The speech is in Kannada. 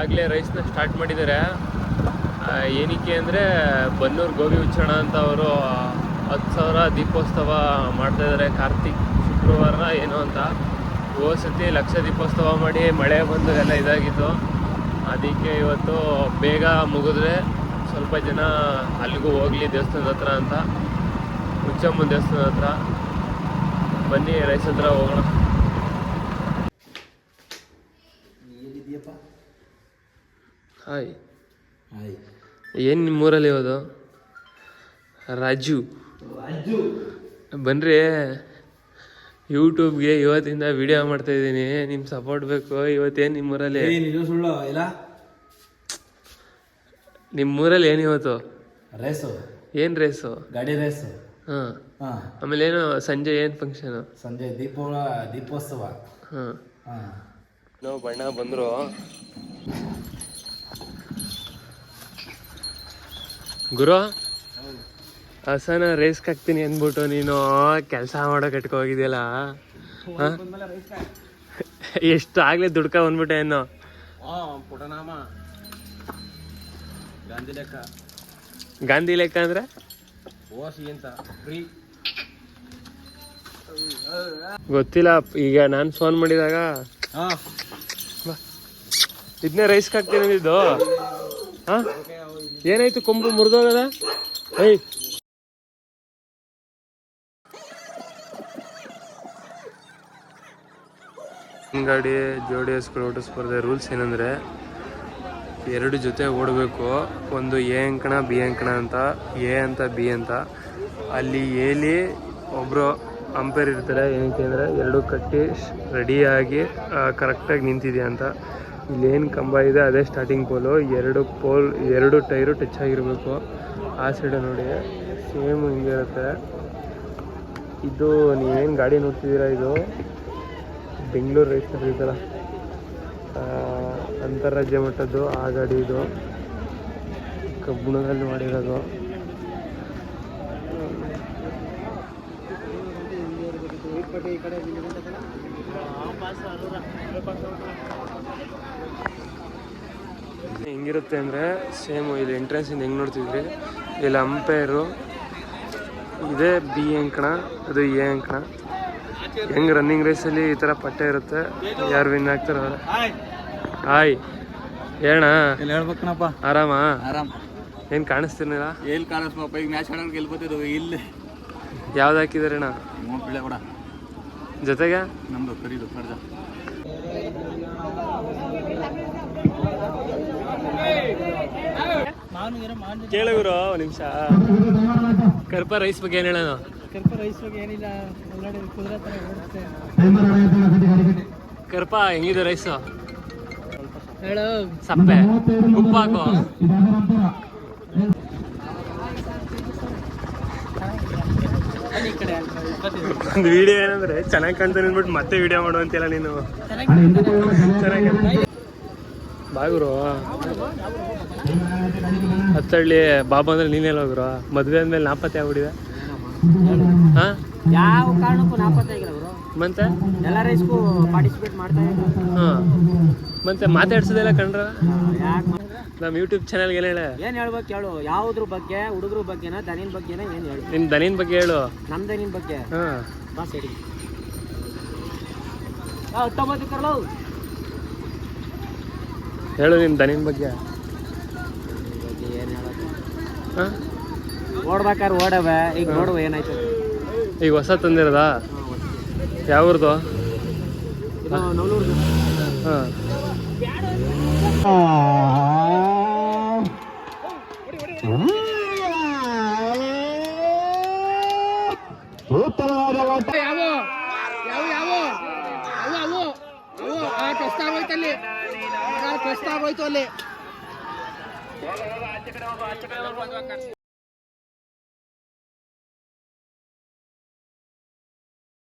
ಆಗಲೇ ರೈಸ್ನ ಸ್ಟಾರ್ಟ್ ಮಾಡಿದ್ದಾರೆ. ಏನಕ್ಕೆ ಅಂದರೆ ಬನ್ನೂರು ಗೋಬಿ ಉಚ್ಚಣ ಅಂತ ಅವರು ಹತ್ತು ಸಾವಿರ ದೀಪೋತ್ಸವ ಮಾಡ್ತಾ ಇದ್ದಾರೆ. ಕಾರ್ತಿಕ್ ಶುಕ್ರವಾರ ಏನೋ ಅಂತ. ಸತಿ ಲಕ್ಷ ದೀಪೋತ್ಸವ ಮಾಡಿ ಮಳೆ ಬಂದು ಎಲ್ಲ ಇದಾಗಿತ್ತು. ಅದಕ್ಕೆ ಇವತ್ತು ಬೇಗ ಮುಗಿದ್ರೆ ಸ್ವಲ್ಪ ಜನ ಅಲ್ಲಿಗೂ ಹೋಗಲಿ ದೇವಸ್ಥಾನದ ಹತ್ರ ಅಂತ. ಹುಚ್ಚಮ್ಮನ ದೇವಸ್ಥಾನದ ಹತ್ರ. ಬನ್ನಿ ರೈಸ್ ಹತ್ರ ಹೋಗೋಣ. ಹಾಯ್. ಹಾಯ್. ಏನು ನಿಮ್ಮೂರಲ್ಲಿ ಇರೋದು? ರಾಜು. ರಾಜು. ಬನ್ರಿ ಯೂಟ್ಯೂಬ್ಗೆ ಇವತ್ತಿಂದ ವಿಡಿಯೋ ಮಾಡ್ತಾ ಇದ್ದೀನಿ. ನಿಮ್ಮ ಸಪೋರ್ಟ್ ಬೇಕು ಇವತ್ತೇನು ನಿಮ್ಮೂರಲ್ಲಿ ಏ ನಿಜ ಸುಳ್ಳು ಇಲ್ಲ? ನಿಮ್ಮೂರಲ್ಲಿ ಏನು ಇವತ್ತು? ರೇಸು ಏನು ರೇಸು ಗಾಡಿ ರೇಸು ಹಾಂ. ಹಾಂ. ಆಮೇಲೆ ಏನು ಸಂಜೆ ಏನು ಫಂಕ್ಷನು ಸಂಜೆ ದೀಪ ದೀಪೋತ್ಸವ. ಹಾಂ. ಹಾಂ. ನಾವು ಬಣ್ಣ ಬಂದರು. ಗುರು ಹಸನ ರೇಸ್ ಹಾಕ್ತೀನಿ ಅಂದ್ಬಿಟ್ಟು ನೀನು ಕೆಲಸ ಮಾಡೋ ಕಟ್ಕೋಗಿದ್ಯಲ್ಲ? ಎಷ್ಟು ಆಗ್ಲಿ ದುಡ್ಕ ಬಂದ್ಬಿಟ್ಟೆ ಏನು ಗಾಂಧಿ ಲೆಕ್ಕ. ಗಾಂಧಿ ಲೆಕ್ಕ ಅಂದ್ರೆ? ಗೊತ್ತಿಲ್ಲ ಈಗ ನಾನು ಫೋನ್ ಮಾಡಿದಾಗ? ಇದನ್ನೇ ರೈಸ್ ಹಾಕ್ತೀನಿ ಅಂದಿದ್ದು. ಹಾ ಏನಾಯ್ತು ಕೊಂಬು ಮುರಿದೋಗದ? ಏಯ್. ಗಾಡಿ ಜೋಡಿ ಹಸ್ಗಳು ಸ್ಪರ್ಧೆ ರೂಲ್ಸ್ ಏನಂದರೆ, ಎರಡು ಜೊತೆ ಓಡಬೇಕು. ಒಂದು ಎ ಅಂಕಣ, ಬಿ ಅಂಕಣ ಅಂತ, ಎ ಅಂತ, ಬಿ ಅಂತ. ಅಲ್ಲಿ ಎಲಿ ಒಬ್ಬರು ಅಂಪೈರ್ ಇರ್ತಾರೆ. ಏನಕ್ಕೆ ಅಂದರೆ, ಎರಡು ಕಟ್ಟಿ ರೆಡಿಯಾಗಿ ಕರೆಕ್ಟಾಗಿ ನಿಂತಿದೆಯಾ ಅಂತ. ಇಲ್ಲೇನು ಕಂಬ ಇದೆ, ಅದೇ ಸ್ಟಾರ್ಟಿಂಗ್ ಪೋಲು ಎರಡು ಪೋಲ್ ಎರಡು ಟೈರು ಟಚ್ ಆಗಿರಬೇಕು. ಆ ಸೈಡು ನೋಡಿ. ಸೇಮ್ ಹಿಂಗಿರುತ್ತೆ ಇದು ನೀವೇನು ಗಾಡಿ ನೋಡ್ತಿದ್ದೀರಾ ಇದು? ಬೆಂಗಳೂರು ರೈಸ್ ಇದಲ್ಲ. ಅಂತಾರಾಜ್ಯ ಮಟ್ಟದ್ದು ಆ ಗಾಡಿ ಇದು. ಕಬ್ಬಿಣದಲ್ಲಿ ಮಾಡಿರೋದು. ಹೆಂಗಿರುತ್ತೆ ಅಂದರೆ ಸೇಮು ಇಲ್ಲಿ ಎಂಟ್ರೆನ್ಸಿಂದ ಹೆಂಗೆ ನೋಡ್ತಿದ್ರಿ? ಇಲ್ಲಿ ಅಂಪೈರು ಇದೇ ಬಿ ಅಂಕಣ ಅದು ಎ ಅಂಕಣ. ಹೆಂಗೆ ರನ್ನಿಂಗ್ ರೇಸಲ್ಲಿ ಈ ಥರ ಪಟ್ಟೆ ಇರುತ್ತೆ? ಯಾರು ವಿನ್ ಆಗ್ತಾರ ಹಾಯ್ ಹೇಳಣ ಇಲ್ಲಿ ಹೇಳ್ಬೇಕನಪ್ಪ ಆರಾಮ? ಆರಾಮ್. ಏನು ಕಾಣಿಸ್ತಿರ್ಲಿಲ್ಲ? ಎಲ್ಲಿ ಕಾಣಿಸ್ಮಪ್ಪ ಈಗ ಮ್ಯಾಚ್ ಆಡೋರು ಗೆಲ್ಬೋತಿದ್ದು ಇಲ್ಲಿ. ಯಾವ್ದು ಹಾಕಿದಾರೆ ಬಿಳೆ ಕೂಡ. ಜೊತೆಗೆ? ನಮ್ದು ಕರೀದು ಕರ್ಜ ಕೇಳಗುರು ನಿಮಿಷ. ಕರ್ಪ ರೈಸ್ ಬಗ್ಗೆ ಏನು ಹೇಳೋಣ ಕರ್ಪ ರೈಸ್ ಬಗ್ಗೆ ಕರ್ಪ ಹೆಂಗಿದೆ ರೈಸು? ಸಪ್ಪೆ. ಉಪ್ಪು ಒಂದು ವಿಡಿಯೋ ಏನಂದ್ರೆ ಚೆನ್ನಾಗಿ ಕಾಣ್ತಾನೆ ಅಂದ್ಬಿಟ್ಟು ಮತ್ತೆ ವಿಡಿಯೋ ಮಾಡು ಅಂತೆಲ್ಲ ನೀನು ಚೆನ್ನಾಗಿ ಬಾಗುರು ಹತ್ತಳ್ಳಿ ಬಾಬಾ ಅಂದ್ರೆ ನೀನೆಲ್ಲ ಹೋಗ್ರು ಮದ್ವೆ ಅಂದ್ಮೇಲೆ ನಾಪತ್ತೆ ಆಗ್ಬಿಟ್ಟಿದೆ. ಹಾ? ಯಾವ ಕಾರಣಕ್ಕೂ ನಾಪತ್ತೆ ಆಗಿಲ್ಲ ಅವರು ಮತ್ತೆ? ಎಲ್ಲ ರೈಸ್ಗೂ ಪಾರ್ಟಿಸಿಪೇಟ್ ಮಾಡ್ತಾ ಇದ್ದಾರೆ ಹಾ. ಮತ್ತೆ ಮಾತಾಡ್ಸೋದೆಲ್ಲ ಕಂಡ್ರ ಯಾಕೆ ನಮ್ಮ ಯೂಟ್ಯೂಬ್ ಚಾನಲ್ಗೆ ಏನು ಹೇಳ. ಏನ್ ಹೇಳ್ಬೇಕು ಹೇಳು. ಯಾವ್ದ್ರ ಬಗ್ಗೆ ಹುಡುಗರ ಬಗ್ಗೆನ ದನಿನ್ ಬಗ್ಗೆನ ಏನ್ ಹೇಳು ನಿನ್ ದನಿನ್ ಬಗ್ಗೆ ಹೇಳು. ನಮ್ ದನಿನ್ ಬಗ್ಗೆ. ಹಾ. ಬಾ ಸೈಡಿ ಹತ್ತೊಂಬತ್ತು ಕರ್ಲೋ ಹೇಳು ನಿಮ್ಮ ದನಿನ್ ಬಗ್ಗೆ ಬಗ್ಗೆ ಏನು ಹೇಳೋದು ಹಾ ಓಡ್ಬೇಕಾದ್ರೆ ಓಡವೆ ಈಗ ನೋಡುವ ಏನಾಯ್ತು. ಈಗ ಹೊಸ ತಂದಿರದ? ಯಾವ್ರದ್ದು ಇದು ನವಲೂರ್ದು ಹಾ ಹೋಯ್ತು ಅಲ್ಲಿ